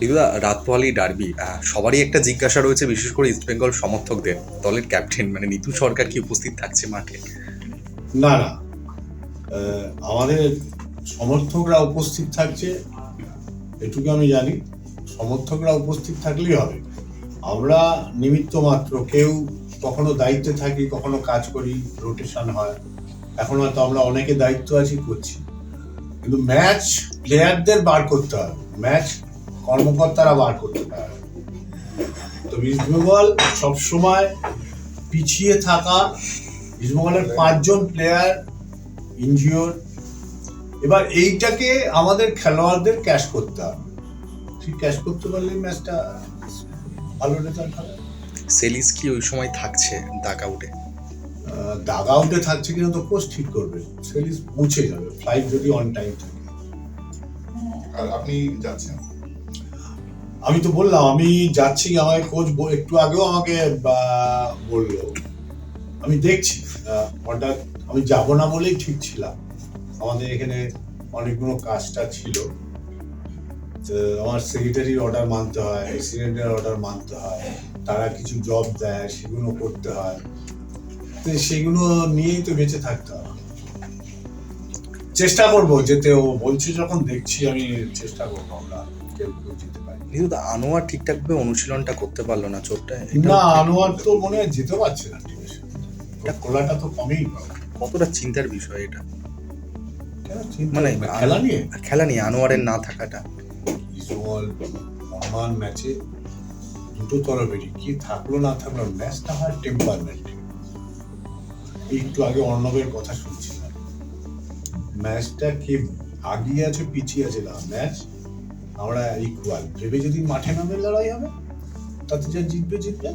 দিদা রাত পোহালি ডার্বি সবারই একটা জিজ্ঞাসা রয়েছে, বিশেষ করে ইস্টবেঙ্গল সমর্থকদের। দলের ক্যাপ্টেন মানে নিতু সরকার কি উপস্থিত থাকছে মাঠে? না না। আমাদের সমর্থকরা উপস্থিত থাকছে, এটুকু আমি জানি। সমর্থকরা উপস্থিত থাকলেই হবে। আমরা নিমিত্ত মাত্র, কেউ কখনো দায়িত্বে থাকি, কখনো কাজ করি রোটেশন হয়। এখন হয়তো আমরা অনেকে দায়িত্ব আছি, করছি। কিন্তু ম্যাচ প্লেয়ারদের বার করতে হবে। ম্যাচ কর্মকর্তারা বার করতে পারে। তো ইস্ট বেঙ্গল সবসময় পিছিয়ে থাকা ইস্টবেঙ্গলের পাঁচজন প্লেয়ার ইঞ্জিওর এবার এইটাকে আমাদের খেলোয়াড়দের ক্যাশ করতে হবে। ঠিক ক্যাশ করতে পারলে ম্যাচটা ভালো রেজাল্ট হবে। সেলিস কি ওই সময় থাকছে ডাক আউটে দাগ আউটে থাকছে কিনা তো কোচ ঠিক করবে। সেলিস পৌঁছে যাবে ফ্লাইট যদি অন টাইম থাকে। আর আপনি যাচ্ছেন। আমি তো বললাম, আমি যাচ্ছি, আমাকে কোচ একটু আগেও আমাকে বলল। আমি দেখছি অর্ডার আমি যাব না বলেই ঠিক ছিলাম। আমাদের এখানে অনেকগুলো কাজটা ছিল। তো আমার সেক্রেটারির অর্ডার মানতে হয় প্রেসিডেন্টের অর্ডার মানতে হয়, তারা কিছু জব দেয়, সেগুলো করতে হয়। তো সেগুলো নিয়েই তো বেঁচে থাকতে হবে। চেষ্টা করব, যেতে ও বলছে, যখন দেখছি আমি চেষ্টা করব আমরা। কিন্তু আনোয়ার ঠিকঠাকভাবে অনুশীলনটা করতে পারল না চোটটা এটা না আনোয়ার তো মনে হয় যেতে পারছে না সাথে খোলাটা তো কমেই কতটা চিন্তার বিষয় এটা? মানে খেলা নিয়ে? খেলা নিয়ে আনোয়ারের না থাকাটা। ইসবল মহান ম্যাচে দুটো তরফেরই কি থাকল না থাকল ম্যাচটা হয় টেম্পারমেন্ট একটু আগে অর্ণবের কথা শুনছিলাম। ম্যাচটা কে আগিয়ে আছে পিছিয়ে আছে না? ম্যাচ আমরা ইকুয়াল ভেবে যদি মাঠে নামে লড়াই হবে তাতে যা জিতবে জিতবে।